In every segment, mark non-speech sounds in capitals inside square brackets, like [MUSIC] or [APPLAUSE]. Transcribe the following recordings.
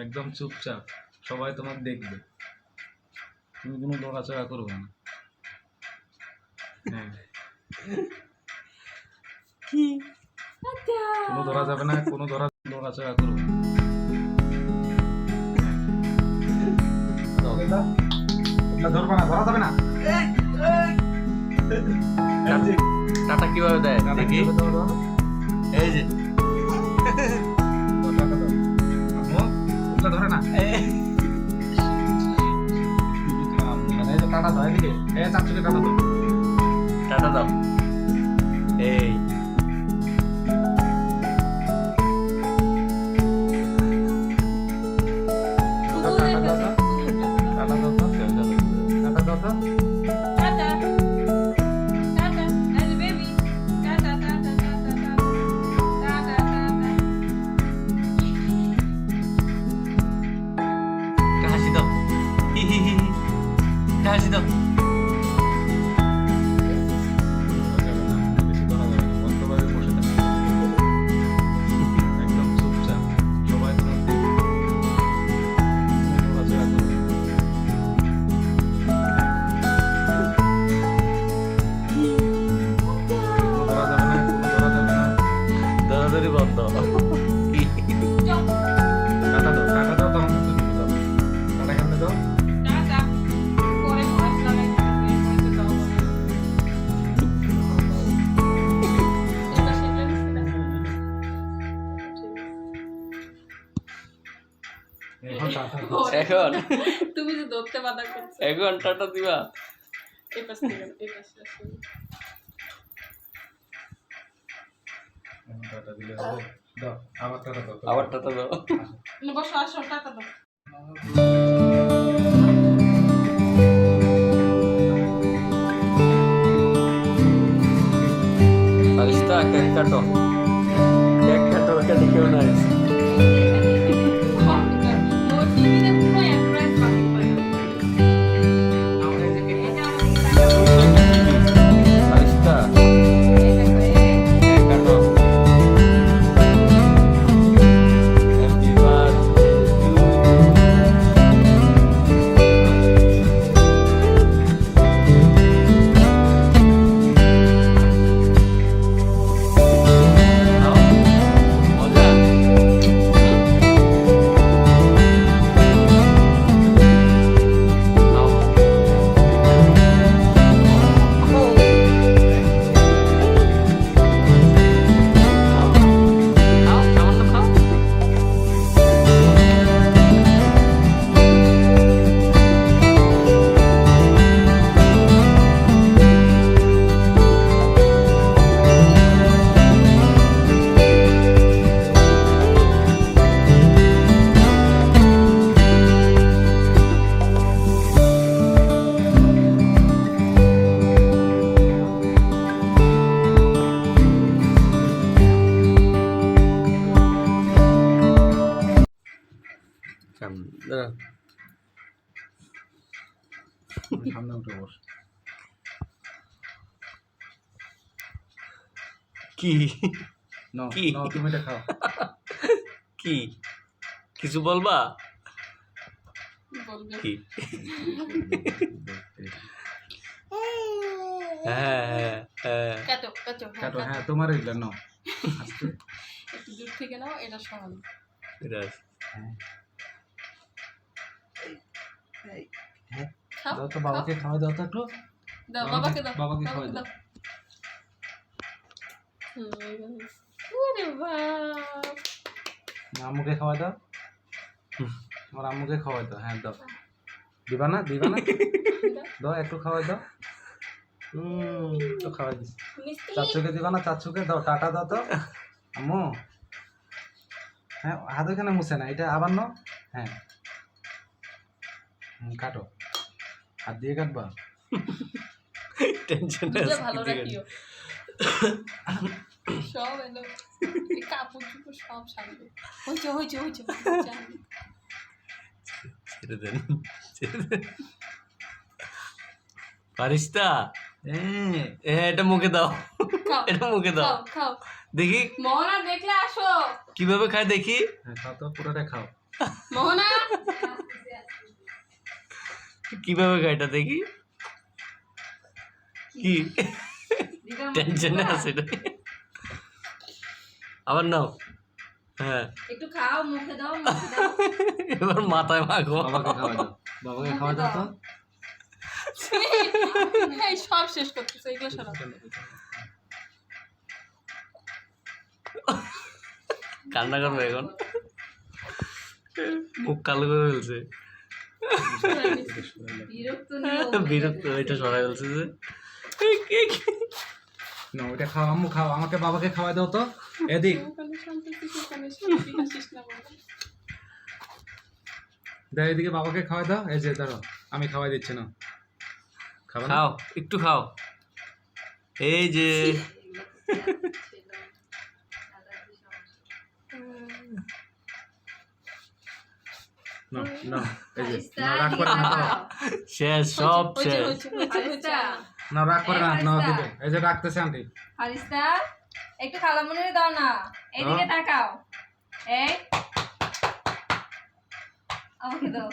একদম চুপচাপ। সবাই তোমার দেখবে। তুমি কোনো লড়াচড়া করবে না। হ্যাঁ। কি? কোনো ধরা যাবে না কোনো ধরা করবে না। না ধরা যাবে না। টাটা কীভাবে দেয়? দেখি। এই যে। ধরে না। টাটা দাও এদিকে এ চাচুকে টাটা দাও টাটা দাও। এই। একটা হাসি দাও এখন? তুমি যে ধরতে বাধা করছ। এখন টাটা দিবা? এই পাশ থেকে এই পাশে টাটা দিলে হবে। দাও আবার টাটা দাও আবার টাটা দাও। বসো আসো টাটা দাও। ফারিস্তা কেক কাটো। কেক কাটো এখানে কেউ নাই ওর দাঁড়া। সামনে উঠে বস। কি? কি? তুমি এটা খাও। কি? কিছু বলবা? কি? [LAUGHS] হ্যাঁ হ্যাঁ হ্যাঁ কাটো কাটো হ্যাঁ, কাটো কাটো। হ্যাঁ তোমার এটা নাও। একটু দূর থেকে নাও এটা সমান। এটা আছে। দাও তো বাবাকে খাওয়া দাও তো একটু। দাও বাবাকে- দাও বাবাকে খাওয়াই দাও। ওরে বাপ। আম্মুকে খাওয়া দাও। তোমার আম্মুকে খাওয়াই দাও হ্যাঁ দাও। দিবা না দিবা না? দাও। একটু খাওয়াই দাও। হুম তো খাওয়াই দিস চাচুকে দিবা না চাচুকে দাও টাটা দাও তো। আম্মু। হ্যাঁ হাত ওইখানে মুছে না এটা আবার নাও। হ্যাঁ। কাটো। হাত দিয়ে কাটবা? টেনশন ভালো রাখিও। সব এলো। কাপড় চুপড় সব সামনে হয়েছে হয়েছে হয়েছে ছেড়ে দেন ফারিস্তা এটা মুখে দাও। এটা মুখে দাও। খাও খাও। দেখি। মহনা দেখলে আসো। কীভাবে খায় দেখি? হ্যাঁ খাও তো পুরোটা খাও। মোহনা। কীভাবে খায় দেখি? কি? টেনশনে আছে আবার নাও। হ্যাঁ। একটু খাও মুখে দাও এবার মাথায় মাখো। বাবাকে খাওয়া দাও। বাবাকে খাওয়া দাও। তো। [LAUGHS] এই সব শেষ করতেছে এগুলো সরাও। কান্না করবে এখন। মুখ কালো করে ফেলছে। বিরক্ত নিও বিরক্ত এটা সরাই ফেলছে যে না ওইটা খাও আম্মু খাও আমাকে বাবাকে খাওয়া দাও তো। এদিক। দাও এদিকে বাবাকে খাওয়া দাও। এই যে ধরো আমি খাওয়াই দিচ্ছি না? খাও একটু খাও। এই যে। [LAUGHS] না না এই যে না রাগ করে না শেষ সব হয়েছে, শেষ না রাগ করে না না দিবে এই যে রাখতেছে আন্টি আরিস্তা একটু খালামুনি দাও না এদিকে তাকাও এই আমাকে দাও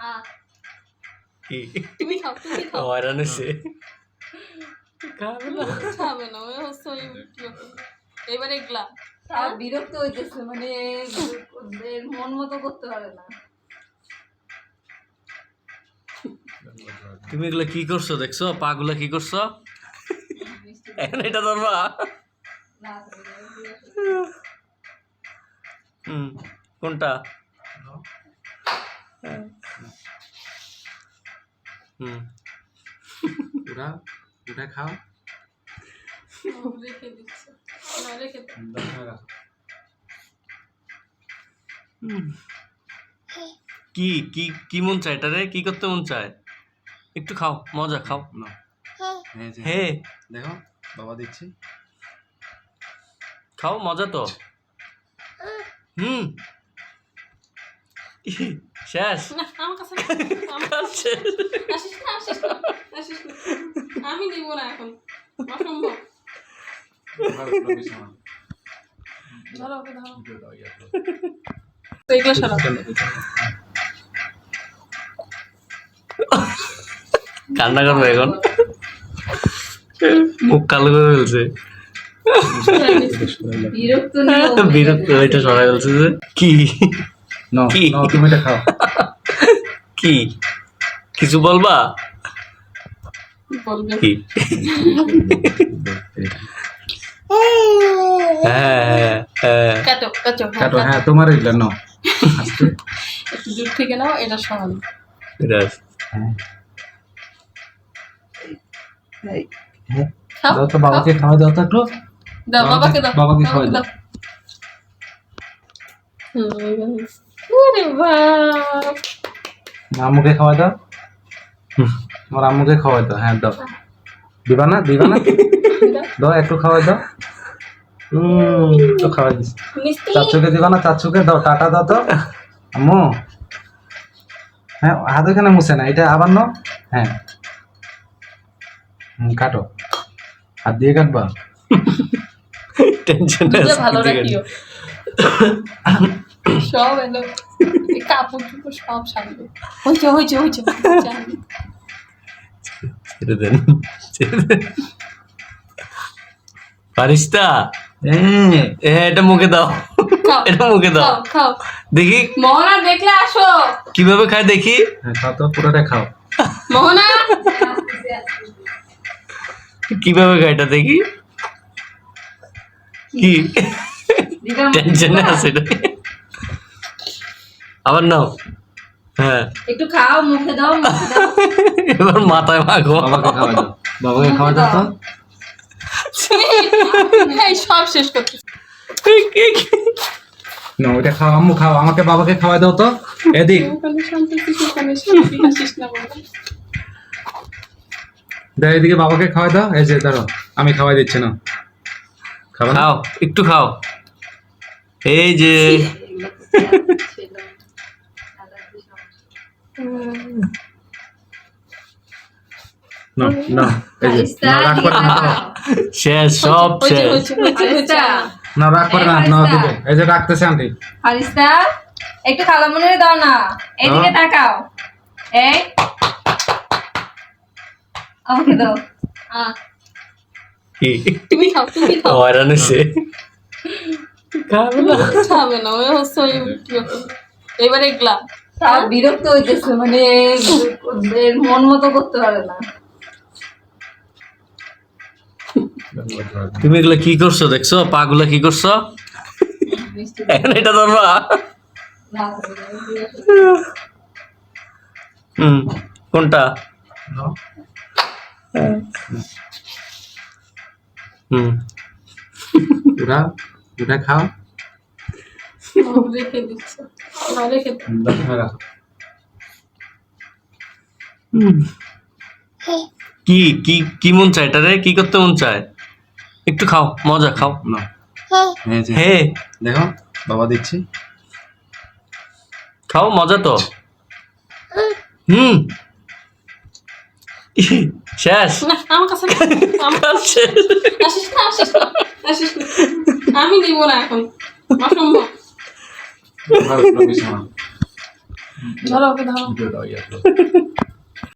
আ কি তুমি খাও তুমি খাও হয়রান হয়েছে খাবে না খাবে না ওই হচ্ছে ওই কীরকম। এগুলা বিরক্ত হইতেছে মানে মন মতো করতে পারে না তুমি এগুলো কি করছ দেখছ? পা গুলা কি করছ? এখন এটা ধরবা? হুম কোনটা? হুম। ওরা ওটা খাও। রেখে দিচ্ছে না রেখে দাও। দাও, রাখো। কি কি কি মন চায় এটা রে? কি করতে মন চায়? একটু খাও মজা খাও। না হে দেখো বাবা দিচ্ছি। খাও মজা তো। হুম। শেষ। আমি দিব না এখন। অসম্ভব। ধরো ওকে ধরো। তো এগুলো সরাও কান্না করবে এখন। মুখ কালো করে ফেলছে। বিরক্ত এটা সরাই ফেলছে যে। কি? না কি? তুমি এটা খাও। কি? কিছু বলবা? কি? হ্যাঁ হ্যাঁ হ্যাঁ। কাটো কাটো হ্যাঁ। হ্যাঁ তোমার এগুলো নাও একটু দূর থেকে নাও এটা সরানো। এটা খাও দাও তো বাবাকে খাওয়া দাও তো একটু। দাও বাবাকে দাও বাবাকে খাওয়াই দাও। হুম, এইবার হয়েছে। ওরে বাপ। আম্মুকে খাওয়া দাও। আমার আম্মুকে খাওয়াই দাও। হ্যাঁ দাও। দিবা না দিবা না। [LAUGHS] দাও একটু খাওয়াই দাও। হম তো খাওয়াই দিস। মিষ্টি। চাচুকে দিবা না চাচুকে দাও টাটা দাও তো। আম্মু। হ্যাঁ হাত ওখানে মুছে না এটা আবার নাও। হ্যাঁ। কাটো। হাত দিয়ে কাটবা? টেনশন ভালো রাখিও। সব এলো। কাপড় চুপড় সব সামনে হয়েছে হয়েছে হয়েছে জানি। ছেড়ে দেন ফারিস্তা এটা মুখে দাও। এটা মুখে দাও। খাও খাও। দেখি। মোহনা দেখলে আসো। কীভাবে খায় দেখি? হ্যাঁ খাও তো পুরোটা খাও। মোহনা। [LAUGHS] কীভাবে এটা দেখি কি? টেনশনে আছে আবার নাও। হ্যাঁ। একটু খাও মুখে দাও মুখে দাও। এবার মাথায় মাখো। বাবাকে খাওয়া দাও। বাবাকে খাওয়া দাও তো। এই সব শেষ করতে না ওইটা খাও আম্মু খাও। আমাকে বাবাকে খাওয়া দাও তো। এদিক। শান্তি শান্তি না বাবা দাও এদিকে বাবাকে খাওয়া দাও। এই যে ধরো আমি খাওয়াই দিচ্ছি না খাবা না? খাও একটু খাও। এই যে। না না এই যে না রাগ করে না দাও। শেষ সব শেষ। হয়েছে হয়েছে হয়েছে আরিস্তা। না রাগ করে না এই না দিবে। এই যে রাখতেছে আন্টি। আরিস্তা একটু খালামুনিরে দাও না। এদিকে? তাকাও। এই আমাকে দাও। তুমি খাও তুমি খাও। হয়রান হয়েছে খাবে না। খাবে না ওই হচ্ছে ওই কি এবারে এগুলা। তার বিরক্ত হইতেছে মানে মন মতো করতে পারে না। তুমি এগুলো কি করছ দেখছ? পা গুলা কি করছ? এটা ধরবা? হুম কোনটা। হুম। ওরা ওটা খাও। রেখে দিচ্ছে রেখে। কি কি কি মন চায় এটা রে? কি করতে মন চায়? একটু খাও মজা খাও। যে, হে। দেখো বাবা দিচ্ছি। খাও মজা তো। হুম। শেষ। না আমার কাছে। আমার শেষ। আসিস না আসিস না আসিস না। আমি দিব না এখন। অসম্ভব ধরো, ধরো, ধরো। ওকে ধরো।